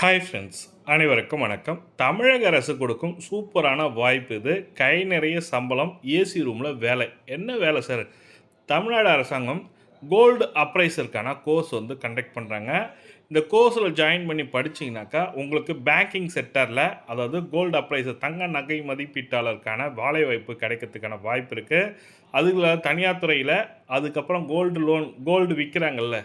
Hi friends அனைவருக்கும் வணக்கம். தமிழக அரசு கொடுக்கும் சூப்பரான வாய்ப்பு இது. கை நிறைய சம்பளம் ஏசி ரூமில் வேலை. என்ன வேலை சார் தமிழ்நாடு அரசாங்கம் கோல்டு அப்ரைசருக்கான கோர்ஸ் வந்து கண்டக்ட் பண்ணுறாங்க இந்த கோர்ஸில் ஜாயின் பண்ணி படிச்சீங்கன்னாக்கா உங்களுக்கு பேங்கிங் செக்டரில் அதாவது கோல்டு அப்ரைசர் தங்க நகை மதிப்பீட்டாளருக்கான வேலை வாய்ப்பு கிடைக்கிறதுக்கான வாய்ப்பு இருக்குது அதுக்குள்ள தனியார் துறையில் அதுக்கப்புறம் கோல்டு லோன் கோல்டு விற்கிறாங்கல்ல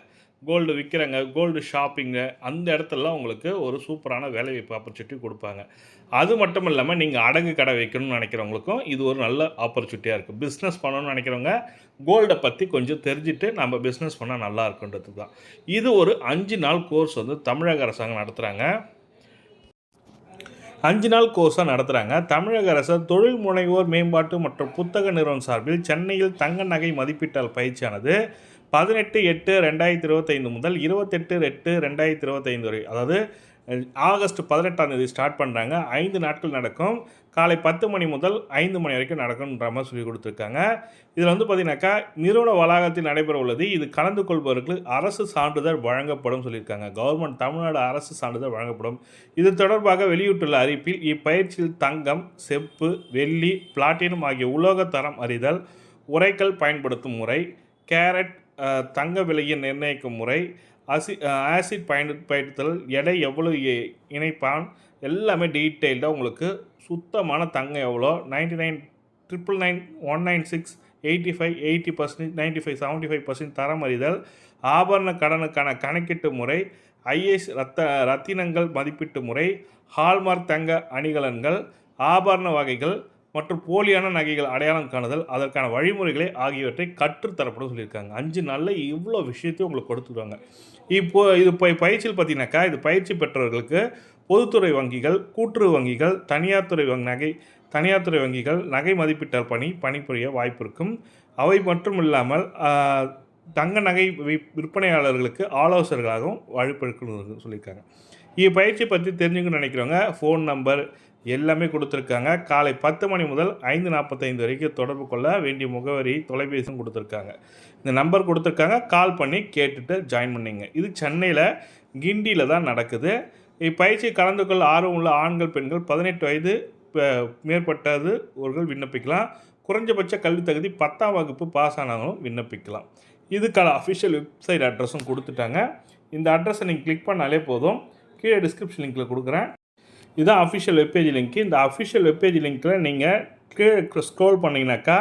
கோல்டு விற்கிறாங்க கோல்டு ஷாப்பிங்கு அந்த இடத்துலலாம் உங்களுக்கு ஒரு சூப்பரான வேலைவாய்ப்பு ஆப்பர்ச்சுனிட்டி கொடுப்பாங்க. அது மட்டும் இல்லாமல் நீங்கள் அடகு கடை வைக்கணும்னு நினைக்கிறவங்களுக்கும் இது ஒரு நல்ல ஆப்பர்ச்சுனிட்டியாக இருக்குது பிஸ்னஸ் பண்ணணும்னு நினைக்கிறவங்க கோல்டை பற்றி கொஞ்சம் தெரிஞ்சுட்டு நம்ம பிஸ்னஸ் பண்ணால் நல்லா இருக்குன்றது தான் இது ஒரு அஞ்சு நாள் கோர்ஸ் வந்து தமிழக அரசாங்கம் நடத்துகிறாங்க அஞ்சு நாள் கோர்ஸாக நடத்துகிறாங்க தமிழக அரசு தொழில் முனைவோர் மேம்பாட்டு மற்றும் புத்தக நிறுவனம் சார்பில் சென்னையில் தங்க நகை மதிப்பீட்டால் பயிற்சியானது பதினெட்டு எட்டு ரெண்டாயிரத்தி இருபத்தைந்து முதல் இருபத்தெட்டு எட்டு ரெண்டாயிரத்தி இருபத்தைந்து வரை. அதாவது ஆகஸ்ட் பதினெட்டாம் தேதி ஸ்டார்ட் பண்ணுறாங்க ஐந்து நாட்கள் நடக்கும். காலை பத்து மணி முதல் ஐந்து மணி வரைக்கும் நடக்கும்ன்ற மாதிரி சொல்லி கொடுத்துருக்காங்க. இதில் வந்து பார்த்தீங்கன்னாக்கா நிறுவன வளாகத்தில் நடைபெற உள்ளது. இது கலந்து கொள்பவர்களுக்கு அரசு சான்றிதழ் வழங்கப்படும் சொல்லியிருக்காங்க கவர்மெண்ட் தமிழ்நாடு அரசு சான்றிதழ் வழங்கப்படும். இது தொடர்பாக வெளியிட்டுள்ள அறிவிப்பில் இப்பயிற்சியில் தங்கம் செப்பு வெள்ளி பிளாட்டினம் ஆகிய உலோக தரம் அறிதல் உரைக்கல் பயன்படுத்தும் முறை கேரட் தங்க விலையை நிர்ணயிக்கும் முறை அசி ஆசிட் பயன்படுத்தல் எடை எவ்வளவு இ- இணைப்பான் எல்லாமே டீட்டெயில்டாக உங்களுக்கு சுத்தமான தங்கம் எவ்வளோ? Ninety nine triple nine one nine six eighty five eighty percentage ninety five seventy five percent தரம் அறிதல் ஆபரண கடனுக்கான கணக்கீட்டு முறை ஐஎஸ் ரத்த ரத்தினங்கள் மதிப்பீட்டு முறை ஹால்மார்க் தங்க அணிகலன்கள் ஆபரண வகைகள் மற்றும் போலியான நகைகள் அடையாளம் காணுதல் அதற்கான வழிமுறைகளை ஆகியவற்றை கற்றுத்தரப்படும் சொல்லியிருக்காங்க. அஞ்சு நாளில் இவ்வளோ விஷயத்தையும் உங்களுக்கு கொடுத்துருவாங்க இப்போ இது இப்போ பயிற்சியில் பார்த்தீங்கன்னாக்கா இது பயிற்சி பெற்றவர்களுக்கு பொதுத்துறை வங்கிகள் கூட்டுறவு வங்கிகள் தனியார் துறை வங்கி நகை தனியார் துறை வங்கிகள் நகை மதிப்பீட்டல் பணி பணிபுரிய வாய்ப்பு இருக்கும். அவை மட்டும் இல்லாமல் தங்க நகை விற்பனையாளர்களுக்கு ஆலோசகர்களாகவும் வாய்ப்பு சொல்லியிருக்காங்க. இப்பயிற்சி பற்றி தெரிஞ்சுக்கணும்னு நினைக்கிறவங்க ஃபோன் நம்பர் எல்லாமே கொடுத்துருக்காங்க. காலை பத்து மணி முதல் ஐந்து நாற்பத்தைந்து வரைக்கும் தொடர்பு கொள்ள வேண்டிய முகவரி தொலைபேசியும் கொடுத்துருக்காங்க. இந்த நம்பர் கொடுத்துருக்காங்க. கால் பண்ணி கேட்டுட்டு ஜாயின் பண்ணிங்க. இது சென்னையில் கிண்டியில் தான் நடக்குது. இப்பயிற்சி கலந்து கொள்ள ஆர்வம் உள்ள ஆண்கள் பெண்கள் பதினெட்டு வயது மேற்பட்டது ஒருகள் விண்ணப்பிக்கலாம். குறைஞ்சபட்ச கல்வி தகுதி பத்தாம் வகுப்பு பாஸ் ஆனாலும் விண்ணப்பிக்கலாம். இதுக்கான அஃபிஷியல் வெப்சைட் அட்ரஸும் கொடுத்துட்டாங்க. இந்த அட்ரஸை நீங்கள் கிளிக் பண்ணாலே போதும். கீழே டிஸ்கிரிப்ஷன் லிங்க்கில் கொடுக்குறேன். இதுதான் அஃபிஷியல் வெப்பேஜ் லிங்க் இந்த அஃபிஷியல் வெப்பேஜ் லிங்க்கில் நீங்கள் கீழே ஸ்க்ரோல் பண்ணிங்கனாக்கா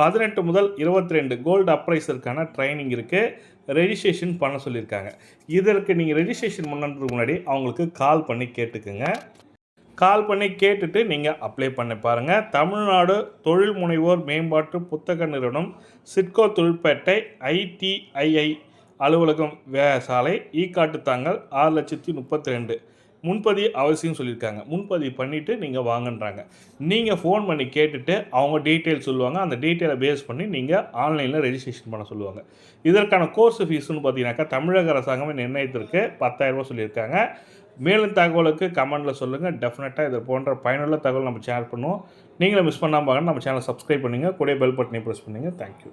பதினெட்டு முதல் இருபத்தி ரெண்டு கோல்டு அப்ரைஸருக்கான ட்ரைனிங் இருக்குது ரெஜிஸ்ட்ரேஷன் பண்ண சொல்லியிருக்காங்க. இதற்கு நீங்கள் ரெஜிஸ்ட்ரேஷன் பண்ணுறதுக்கு முன்னாடி அவங்களுக்கு கால் பண்ணி கேட்டுக்குங்க. கால் பண்ணி கேட்டுட்டு நீங்கள் அப்ளை பண்ணி பாருங்கள் தமிழ்நாடு தொழில் முனைவோர் மேம்பாட்டு புத்தக நிறுவனம் சிட்கோ தொழிற்பேட்டை ஐடிஐஐ அலுவலகம் வே சாலை ஈ தாங்கல் ஆறு லட்சத்தி முப்பத்தி ரெண்டு முன்பதிவு அவசியம் சொல்லியிருக்காங்க. முன்பதிவு பண்ணிவிட்டு நீங்கள் வாங்கன்றாங்க. நீங்கள் ஃபோன் பண்ணி கேட்டுட்டு அவங்க டீட்டெயில் சொல்லுவாங்க. அந்த டீட்டெயிலை பேஸ் பண்ணி நீங்கள் ஆன்லைனில் ரெஜிஸ்ட்ரேஷன் பண்ண சொல்லுவாங்க. இதற்கான கோர்ஸ் ஃபீஸ்னு பார்த்தீங்கன்னாக்கா தமிழக அரசாங்கமே நிர்ணயத்திற்கு பத்தாயிரரூபா சொல்லியிருக்காங்க. மேலும் தகவலுக்கு கமெண்ட்டில் சொல்லுங்கள் டெஃபினட்டாக இது போன்ற பயனுள்ள தகவல் நம்ம ஷேர் பண்ணுவோம். நீங்களும் மிஸ் பண்ணாமல் நம்ம சேனலை சப்ஸ்கிரைப் பண்ணுங்கள் கூட பெல் பட்டனை ப்ரெஸ் பண்ணுங்கள் தேங்க்யூ